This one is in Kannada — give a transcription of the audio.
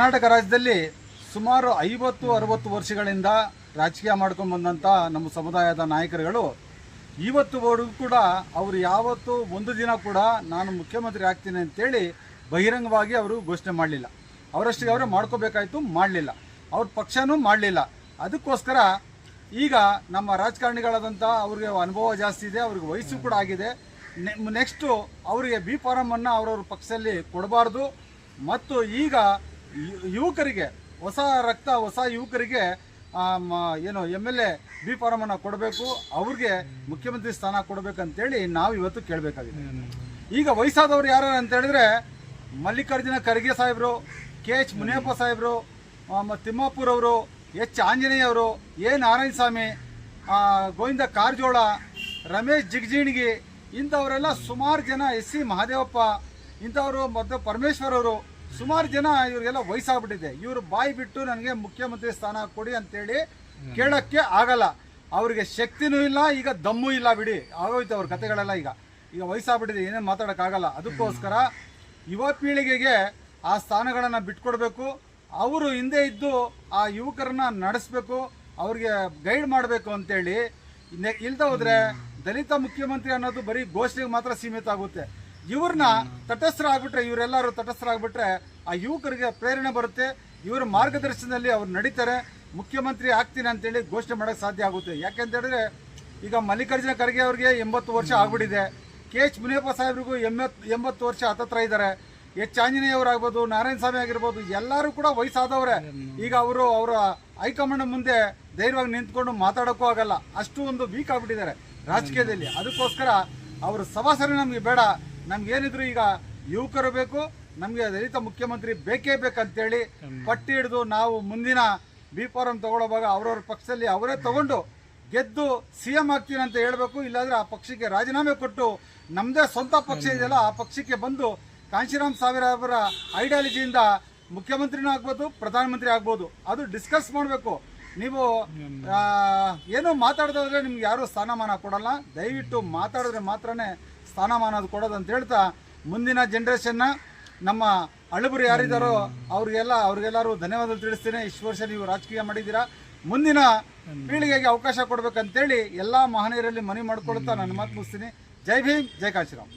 ಕರ್ನಾಟಕ ರಾಜ್ಯದಲ್ಲಿ ಸುಮಾರು ಐವತ್ತು, ಅರವತ್ತು ವರ್ಷಗಳಿಂದ ರಾಜಕೀಯ ಮಾಡ್ಕೊಂಡು ಬಂದಂಥ ನಮ್ಮ ಸಮುದಾಯದ ನಾಯಕರುಗಳು. ಇವತ್ತುವರೆಗೂ ಕೂಡ, ಅವರು ಯಾವತ್ತೂ ಒಂದು ದಿನ ಕೂಡ ನಾನು ಮುಖ್ಯಮಂತ್ರಿ ಆಗ್ತೀನಿ ಅಂತೇಳಿ ಬಹಿರಂಗವಾಗಿ ಅವರು ಘೋಷಣೆ ಮಾಡಲಿಲ್ಲ. ಅವರಷ್ಟಿಗೆ ಅವರೇ ಮಾಡ್ಕೋಬೇಕಾಯಿತು, ಮಾಡಲಿಲ್ಲ. ಅವ್ರ ಪಕ್ಷನೂ ಮಾಡಲಿಲ್ಲ. ಅದಕ್ಕೋಸ್ಕರ ಈಗ ನಮ್ಮ ರಾಜಕಾರಣಿಗಳಾದಂಥ ಅವ್ರಿಗೆ ಅನುಭವ ಜಾಸ್ತಿ ಇದೆ, ಅವ್ರಿಗೆ ವಯಸ್ಸು ಕೂಡ ಆಗಿದೆ. ನೆಕ್ಸ್ಟು, ಅವರಿಗೆ ಬಿ ಫಾರಮನ್ನು ಅವರವ್ರ ಪಕ್ಷದಲ್ಲಿ ಕೊಡಬಾರ್ದು. ಮತ್ತು ಈಗ ಯುವಕರಿಗೆ, ಹೊಸ ರಕ್ತ, ಹೊಸ ಯುವಕರಿಗೆ ಏನು ಎಂ ಎಲ್ ಎ ಬಿ ಫಾರಮನ್ನು ಕೊಡಬೇಕು, ಅವ್ರಿಗೆ ಮುಖ್ಯಮಂತ್ರಿ ಸ್ಥಾನ ಕೊಡಬೇಕಂತೇಳಿ ನಾವು ಇವತ್ತು ಕೇಳಬೇಕಾಗಿದೆ. ಈಗ ವಯಸ್ಸಾದವ್ರು ಯಾರು ಅಂತ ಹೇಳಿದ್ರೆ, ಮಲ್ಲಿಕಾರ್ಜುನ ಖರ್ಗೆ ಸಾಹೇಬರು, ಕೆ ಎಚ್ ಮುನಿಯಪ್ಪ ಸಾಹೇಬರು ಮತ್ತು ತಿಮ್ಮಾಪುರ್ ಅವರು, ಎಚ್ ಆಂಜನೇಯ ಅವರು, ಎ ನಾರಾಯಣ ಸ್ವಾಮಿ ಗೋವಿಂದ ಕಾರಜೋಳ, ರಮೇಶ್ ಜಿಗಜಿಣಗಿ, ಇಂಥವರೆಲ್ಲ ಸುಮಾರು ಜನ ಎಸ್ ಸಿ ಮಹಾದೇವಪ್ಪ, ಇಂಥವರು ಮತ್ತು ಪರಮೇಶ್ವರ್ ಅವರು ಸುಮಾರು ಜನ ಇವರಿಗೆಲ್ಲ ವಯಸ್ಸಾಗ್ಬಿಟ್ಟಿದೆ. ಇವರು ಬಾಯಿ ಬಿಟ್ಟು ನನಗೆ ಮುಖ್ಯಮಂತ್ರಿ ಸ್ಥಾನ ಕೊಡಿ ಅಂತೇಳಿ ಕೇಳೋಕ್ಕೆ ಆಗಲ್ಲ. ಅವ್ರಿಗೆ ಶಕ್ತಿನೂ ಇಲ್ಲ ಈಗ ದಮ್ಮು ಇಲ್ಲ ಬಿಡಿ. ಆಗೋಯ್ತು ಅವ್ರ ಕತೆಗಳೆಲ್ಲ ಈಗ. ಈಗ ವಯಸ್ಸಾಗ್ಬಿಟ್ಟಿದೆ ಏನೇನು ಮಾತಾಡೋಕ್ಕಾಗಲ್ಲ ಅದಕ್ಕೋಸ್ಕರ ಯುವ ಪೀಳಿಗೆಗೆ ಆ ಸ್ಥಾನಗಳನ್ನು ಬಿಟ್ಕೊಡ್ಬೇಕು. ಅವರು ಹಿಂದೆ ಇದ್ದು ಆ ಯುವಕರನ್ನ ನಡೆಸಬೇಕು ಅವ್ರಿಗೆ ಗೈಡ್ ಮಾಡಬೇಕು ಅಂತೇಳಿ. ಇಲ್ದ ಹೋದ್ರೆ ದಲಿತ ಮುಖ್ಯಮಂತ್ರಿ ಅನ್ನೋದು ಬರೀ ಘೋಷಣೆಗೆ ಮಾತ್ರ ಸೀಮಿತ ಆಗುತ್ತೆ. ಇವ್ರನ್ನ ತಟಸ್ಥರಾಗ್ಬಿಟ್ರೆ, ಇವರೆಲ್ಲರೂ ತಟಸ್ಥರಾಗ್ಬಿಟ್ರೆ ಆ ಯುವಕರಿಗೆ ಪ್ರೇರಣೆ ಬರುತ್ತೆ. ಇವರ ಮಾರ್ಗದರ್ಶನದಲ್ಲಿ ಅವ್ರು ನಡೀತಾರೆ. ಮುಖ್ಯಮಂತ್ರಿ ಆಗ್ತೀನಿ ಅಂತೇಳಿ ಘೋಷಣೆ ಮಾಡೋಕ್ಕೆ ಸಾಧ್ಯ ಆಗುತ್ತೆ. ಯಾಕೆಂತ ಹೇಳಿದ್ರೆ ಈಗ ಮಲ್ಲಿಕಾರ್ಜುನ ಖರ್ಗೆ ಅವ್ರಿಗೆ ಎಂಬತ್ತು ವರ್ಷ ಆಗ್ಬಿಟ್ಟಿದೆ. ಕೆ ಎಚ್ ಮುನಿಯಪ್ಪ ಸಾಹೇಬ್ರಿಗೂ ಎಂಬತ್ತು ಎಂಬತ್ತು ವರ್ಷ ಹತ್ತತ್ರ ಇದ್ದಾರೆ. ಎಚ್ ಆಂಜನೇಯವರಾಗ್ಬೋದು ನಾರಾಯಣ ಸ್ವಾಮಿ ಆಗಿರ್ಬೋದು, ಎಲ್ಲರೂ ಕೂಡ ವಯಸ್ಸಾದವರೇ. ಈಗ ಅವರು ಅವರ ಹೈಕಮಾಂಡ್ ಮುಂದೆ ಧೈರ್ಯವಾಗಿ ನಿಂತ್ಕೊಂಡು ಮಾತಾಡೋಕ್ಕೂ ಆಗಲ್ಲ. ಅಷ್ಟು ಒಂದು ವೀಕ್ ಆಗ್ಬಿಟ್ಟಿದ್ದಾರೆ ರಾಜಕೀಯದಲ್ಲಿ. ಅದಕ್ಕೋಸ್ಕರ ಅವರು ಸಭಾಸರಿ ನಮಗೆ ಬೇಡ. ನಮ್ಗೆ ಏನಿದ್ರು ಈಗ ಯುವಕರು ಬೇಕು ನಮಗೆ ದಲಿತ ಮುಖ್ಯಮಂತ್ರಿ ಬೇಕೇ ಬೇಕಂತೇಳಿ ಪಟ್ಟಿ ಹಿಡಿದು ನಾವು ಮುಂದಿನ ಬಿ ಫಾರಂ ತಗೊಳ್ಳೋವಾಗ ಅವ್ರವ್ರ ಪಕ್ಷದಲ್ಲಿ ಅವರೇ ತಗೊಂಡು ಗೆದ್ದು ಸಿ ಎಂ ಆಗ್ತೀನಿ ಅಂತ ಹೇಳಬೇಕು ಇಲ್ಲಾಂದ್ರೆ ಆ ಪಕ್ಷಕ್ಕೆ ರಾಜೀನಾಮೆ ಕೊಟ್ಟು ನಮ್ಮದೇ ಸ್ವಂತ ಪಕ್ಷ ಇದೆಯಲ್ಲ ಆ ಪಕ್ಷಕ್ಕೆ ಬಂದು ಕಾಂಶಿರಾಮ್ ಸಾವಿರ ಅವರ ಐಡಿಯಾಲಜಿಯಿಂದ ಮುಖ್ಯಮಂತ್ರಿನೂ ಆಗ್ಬೋದು ಪ್ರಧಾನಮಂತ್ರಿ ಆಗ್ಬೋದು ಅದು ಡಿಸ್ಕಸ್ ಮಾಡಬೇಕು. ನೀವು ಏನು ಏನೋ ಮಾತಾಡದೆ ಹೋದ್ರೆ ನಿಮ್ಗೆ ಯಾರೂ ಸ್ಥಾನಮಾನ ಕೊಡಲ್ಲ ದಯವಿಟ್ಟು ಮಾತಾಡಿದ್ರೆ ಮಾತ್ರನೇ ಸ್ಥಾನಮಾನ ಅದು ಕೊಡೋದು ಅಂತ ಹೇಳ್ತಾ ಮುಂದಿನ ಜನ್ರೇಷನ್ನ ನಮ್ಮ ಅಳುಬರು ಯಾರಿದ್ದಾರೋ ಅವ್ರಿಗೆಲ್ಲ ಅವ್ರಿಗೆಲ್ಲರೂ ಧನ್ಯವಾದ ತಿಳಿಸ್ತೇನೆ. ಇಷ್ಟು ವರ್ಷ ನೀವು ರಾಜಕೀಯ ಮಾಡಿದ್ದೀರಾ? ಮುಂದಿನ ಪೀಳಿಗೆಗೆ ಅವಕಾಶ ಕೊಡ್ಬೇಕಂತೇಳಿ ಎಲ್ಲ ಮಹನೀಯರಲ್ಲಿ ಮನವಿ ಮಾಡ್ಕೊಳ್ತಾ ನಾನು ಮಾತು ಮುಗಿಸ್ತೀನಿ. ಜೈ ಭೀಮ್, ಜೈ ಕಾಶಿರಾಮ್.